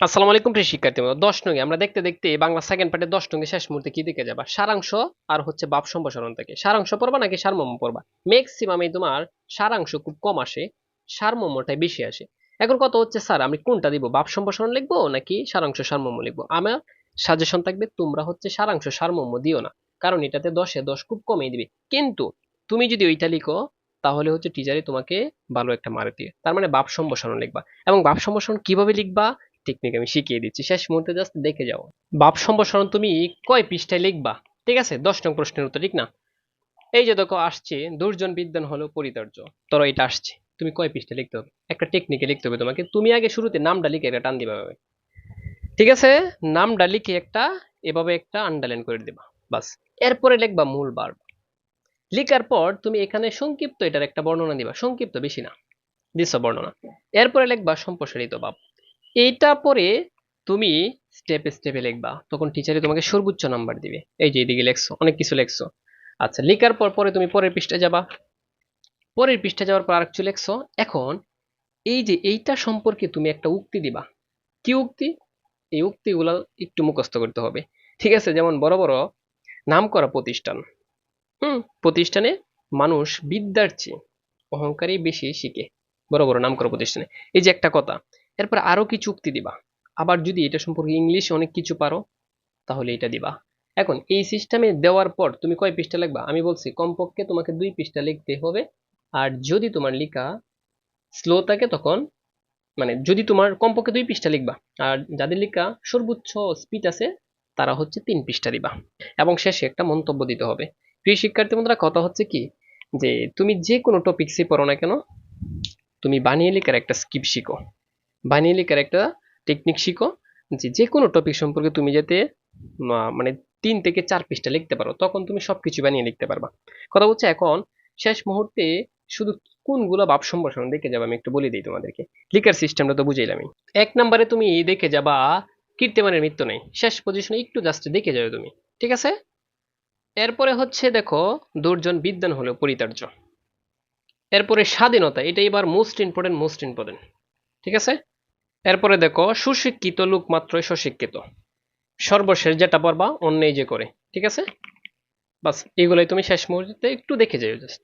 আসসালামু আলাইকুম প্রিয় শিক্ষার্থী বন্ধু দশ নঙ্গে আমরা দেখতে দেখতে বাংলা সেকেন্ড পার্টের দশ নঙ্গে শেষ মুহূর্তে কি দিকে যাবা? সারাংশ আর হচ্ছে বাপ সম্প্রসারণ থেকে। সারাংশ পড়বা নাকি সারমর্ম পড়বা? ম্যাক্সিমাম তোমার সারাংশ খুব কম আসে, সারমর্মটাই বেশি আসে। এখন কত হচ্ছে, স্যার, আমি কোনটা দিব? বাপ সম্প্রসারণ লিখব নাকি সারাংশ সারমর্ম লিখব? আমার সাজেশন থাকবে, তোমরা হচ্ছে সারাংশ সারমর্ম দিও না। কারণ এটাতে দশে দশ খুব কমই দিবে। কিন্তু তুমি যদি ওইটা লিখো, তাহলে হচ্ছে টিচারই তোমাকে ভালো একটা মারে দিয়ে তার মানে বাপ সম্প্রসারণ লিখবা। এবং বাপ সম্প্রসারণ কীভাবে লিখবা? টেকনিক আমি শিখিয়ে দিচ্ছি। শেষ মুহূর্তে জাস্ট দেখে যাও। বাপ সম্প্রসারণ তুমি কয় পৃষ্ঠায় লিখবা? ঠিক আছে? দশ নং প্রশ্নের উত্তর, ঠিক না? এই যে দেখো, আসছে, দুর্জন বিদ্যান হলো পরিতার্য। তোর এটা আসছে। তুমি কয় পৃষ্ঠায় লিখতে হবে? একটা টেকনিকে লিখতে হবে তোমাকে। তুমি আগে শুরুতে নামটা লিখে একটা টান দিবা এভাবে। ঠিক আছে? নামটা লিখে একটা, এভাবে একটা আন্ডারলাইন করে দিবা। বাস। এরপরে লিখবা মূল বার লিখার পর তুমি এখানে সংক্ষিপ্ত এটার একটা বর্ণনা দিবা। সংক্ষিপ্ত, বেশি না। দিস বর্ণনা। এরপরে লিখবা সম্প্রসারিত ভাব এইটা পরে তুমি স্টেপে স্টেপে লিখবা। তখন টিচারে তোমাকে সর্বোচ্চ নাম্বার দিবে। এই যে এদিকে লেখছো, অনেক কিছু লেখছো। আচ্ছা লেখার পর পরে তুমি পরের পৃষ্ঠায় যাবা। পরের পৃষ্ঠায় যাওয়ার পর আরেকটু লেখছো। এখন এই যে এইটা সম্পর্কে তুমি একটা উক্তি দিবা। কি উক্তি? এই উক্তিগুলো একটু মুখস্থ করতে হবে। ঠিক আছে, যেমন বড় বড় নাম করা প্রতিষ্ঠান। হুম, প্রতিষ্ঠানে মানুষ বিদ্যার চেয়ে অহংকারই বেশি শিখে। বড় বড় নাম করা প্রতিষ্ঠানে। এই যে একটা কথা এরপর আরও কিছু উক্তি দিবা? আবার যদি এটা সম্পর্কে ইংলিশ অনেক কিছু পারো, তাহলে এটা দিবা। এখন এই সিস্টেমে দেওয়ার পর তুমি কয় পৃষ্ঠা লিখবা? আমি বলছি, কমপক্ষে তোমাকে দুই পৃষ্ঠা লিখতে হবে। আর যদি তোমার লেখা স্লো থাকে তখন মানে যদি তোমার কমপক্ষে দুই পৃষ্ঠা লিখবা, আর যাদের লেখা সর্বোচ্চ স্পিড আছে, তারা হচ্ছে তিন পৃষ্ঠা দিবা। এবং শেষে একটা মন্তব্য দিতে হবে। প্রিয় শিক্ষার্থী বন্ধুরা, কথা হচ্ছে কি? যে তুমি যে কোনো টপিক্সই পড়ো না কেন, তুমি বানিয়ে লেখার একটা স্কিপ শিখো। বানিয়ে লেখার একটা টেকনিক শিখো যে যে কোনো টপিক সম্পর্কে তুমি যাতে মানে তিন থেকে চার পৃষ্ঠা লিখতে পারো, তখন তুমি সবকিছু বানিয়ে লিখতে পারবা। কথা হচ্ছে এখন, শেষ মুহূর্তে শুধু কোনগুলো ভাব সম্প্রসারণ দেখে যাবে আমি একটু বলে দিই তোমাদেরকে। লিখার সিস্টেমটা তো বুঝাইলামই এক নম্বরে তুমি দেখে যাবা, কীর্তিমানের মৃত্যু নেই। শেষ পজিশনে একটু জাস্ট দেখে যাবে তুমি। ঠিক আছে? এরপরে হচ্ছে দেখো, দুর্জন বিদ্যান হলো পরিতার্য। এরপরে স্বাধীনতা, এটা এবার মোস্ট ইম্পর্টেন্ট মোস্ট ইম্পর্টেন্ট ঠিক আছে? এরপরে দেখো, সুশিক্ষিত লোক মাত্রই সুশিক্ষিত সর্বশেষ যেটা পারবা অন্যই যে করে, ঠিক আছে? বাস, এগুলোই তুমি শেষ মুহূর্তে একটু দেখে যাও জাস্ট